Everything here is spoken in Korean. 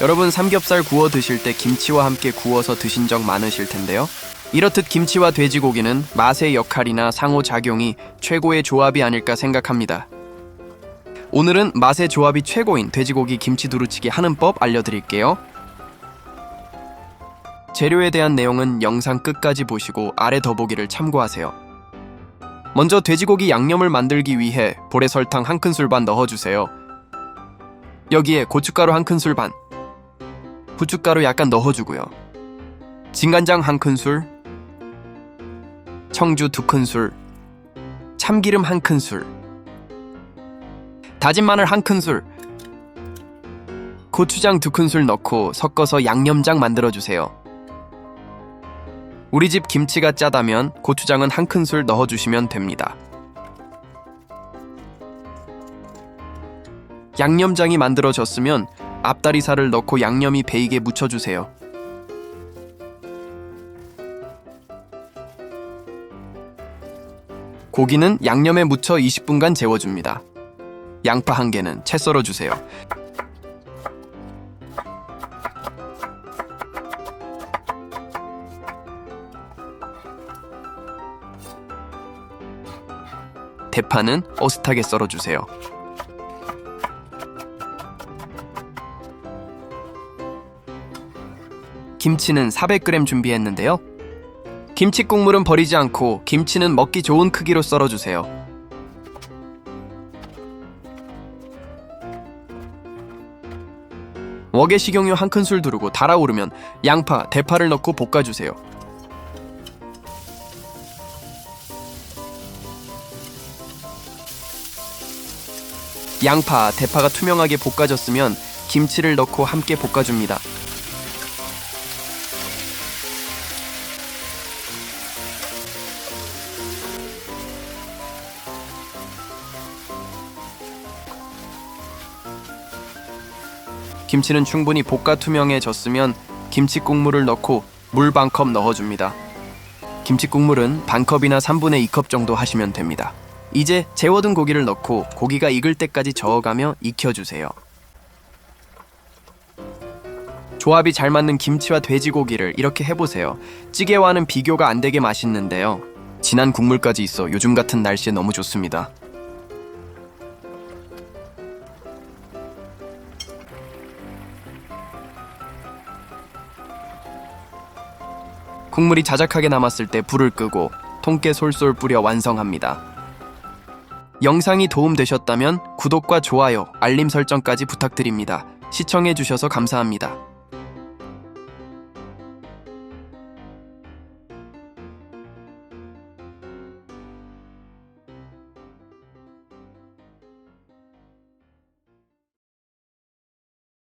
여러분 삼겹살 구워 드실 때 김치와 함께 구워서 드신 적 많으실 텐데요. 이렇듯 김치와 돼지고기는 맛의 역할이나 상호작용이 최고의 조합이 아닐까 생각합니다. 오늘은 맛의 조합이 최고인 돼지고기 김치 두루치기 하는 법 알려드릴게요. 재료에 대한 내용은 영상 끝까지 보시고 아래 더보기를 참고하세요. 먼저 돼지고기 양념을 만들기 위해 볼에 설탕 한 큰술 반 넣어주세요. 여기에 고춧가루 한 큰술 반, 후춧가루 약간 넣어주고요. 진간장 한 큰술, 청주 두 큰술, 참기름 한 큰술, 다진 마늘 한 큰술, 고추장 두 큰술 넣고 섞어서 양념장 만들어 주세요. 우리 집 김치가 짜다면 고추장은 한 큰술 넣어 주시면 됩니다. 양념장이 만들어졌으면 앞다리살을 넣고 양념이 배이게 묻혀주세요. 고기는 양념에 묻혀 20분간 재워줍니다. 양파 한 개는 채 썰어주세요. 대파는 어슷하게 썰어주세요. 김치는 400g 준비했는데요. 김치 국물은 버리지 않고 김치는 먹기 좋은 크기로 썰어주세요. 웍에 식용유 한 큰술 두르고 달아오르면 양파, 대파를 넣고 볶아주세요. 양파, 대파가 투명하게 볶아졌으면 김치를 넣고 함께 볶아줍니다. 김치는 충분히 볶아 투명해졌으면 김치 국물을 넣고 물 반 컵 넣어줍니다. 김치 국물은 반 컵이나 3분의 2컵 정도 하시면 됩니다. 이제 재워둔 고기를 넣고 고기가 익을 때까지 저어가며 익혀주세요. 조합이 잘 맞는 김치와 돼지고기를 이렇게 해보세요. 찌개와는 비교가 안 되게 맛있는데요. 진한 국물까지 있어 요즘 같은 날씨에 너무 좋습니다. 국물이 자작하게 남았을 때 불을 끄고 통깨 솔솔 뿌려 완성합니다. 영상이 도움되셨다면 구독과 좋아요, 알림 설정까지 부탁드립니다. 시청해주셔서 감사합니다.